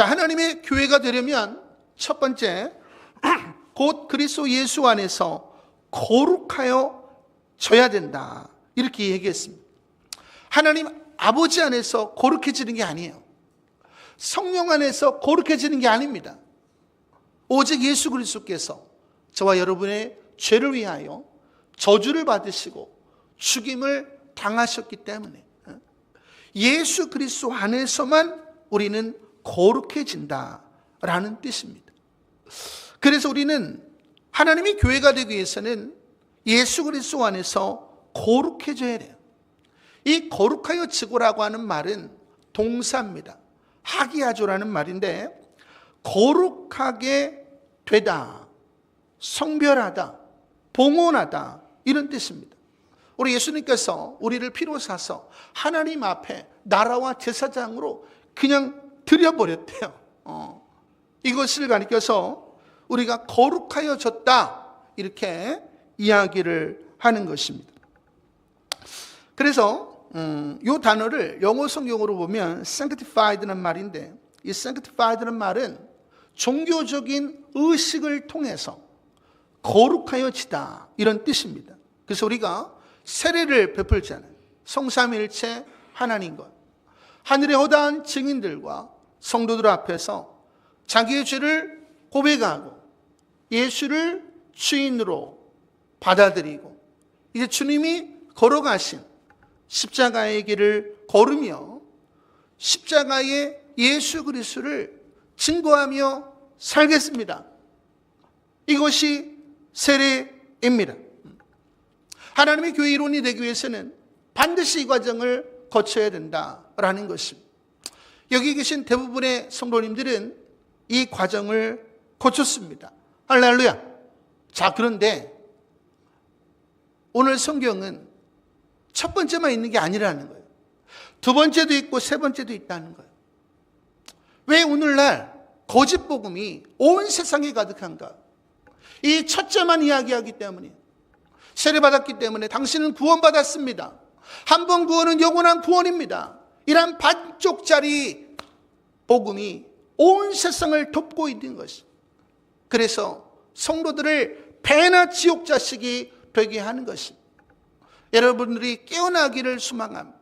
자, 하나님의 교회가 되려면 첫 번째, 곧 그리스도 예수 안에서 거룩하여 져야 된다. 이렇게 얘기했습니다. 하나님 아버지 안에서 거룩해지는 게 아니에요. 성령 안에서 거룩해지는 게 아닙니다. 오직 예수 그리스도께서 저와 여러분의 죄를 위하여 저주를 받으시고 죽임을 당하셨기 때문에 예수 그리스도 안에서만 우리는 거룩해진다라는 뜻입니다. 그래서 우리는 하나님의 교회가 되기 위해서는 예수 그리스도 안에서 거룩해져야 돼요. 이 거룩하여 지고라고 하는 말은 동사입니다. 하기야조라는 말인데 거룩하게 되다, 성별하다, 봉헌하다 이런 뜻입니다. 우리 예수님께서 우리를 피로 사서 하나님 앞에 나라와 제사장으로 그냥 드려버렸대요. 어. 이것을 가리켜서 우리가 거룩하여졌다 이렇게 이야기를 하는 것입니다. 그래서 음, 이 단어를 영어 성경으로 보면 sanctified는 말인데 이 sanctified는 말은 종교적인 의식을 통해서 거룩하여지다 이런 뜻입니다. 그래서 우리가 세례를 베풀잖아요. 성삼일체 하나님과 하늘의 허다한 증인들과 성도들 앞에서 자기의 죄를 고백하고 예수를 주인으로 받아들이고 이제 주님이 걸어가신 십자가의 길을 걸으며 십자가의 예수 그리스도를 증거하며 살겠습니다. 이것이 세례입니다. 하나님의 교회 이론이 되기 위해서는 반드시 이 과정을 거쳐야 된다라는 것입니다. 여기 계신 대부분의 성도님들은 이 과정을 거쳤습니다. 할렐루야. 자, 그런데 오늘 성경은 첫 번째만 있는 게 아니라는 거예요. 두 번째도 있고 세 번째도 있다는 거예요. 왜 오늘날 거짓 복음이 온 세상에 가득한가? 이 첫째만 이야기하기 때문에 세례 받았기 때문에 당신은 구원받았습니다. 한 번 구원은 영원한 구원입니다. 이런 반쪽짜리 복음이 온 세상을 덮고 있는 것이. 그래서 성도들을 배나 지옥 자식이 되게 하는 것이. 여러분들이 깨어나기를 소망합니다.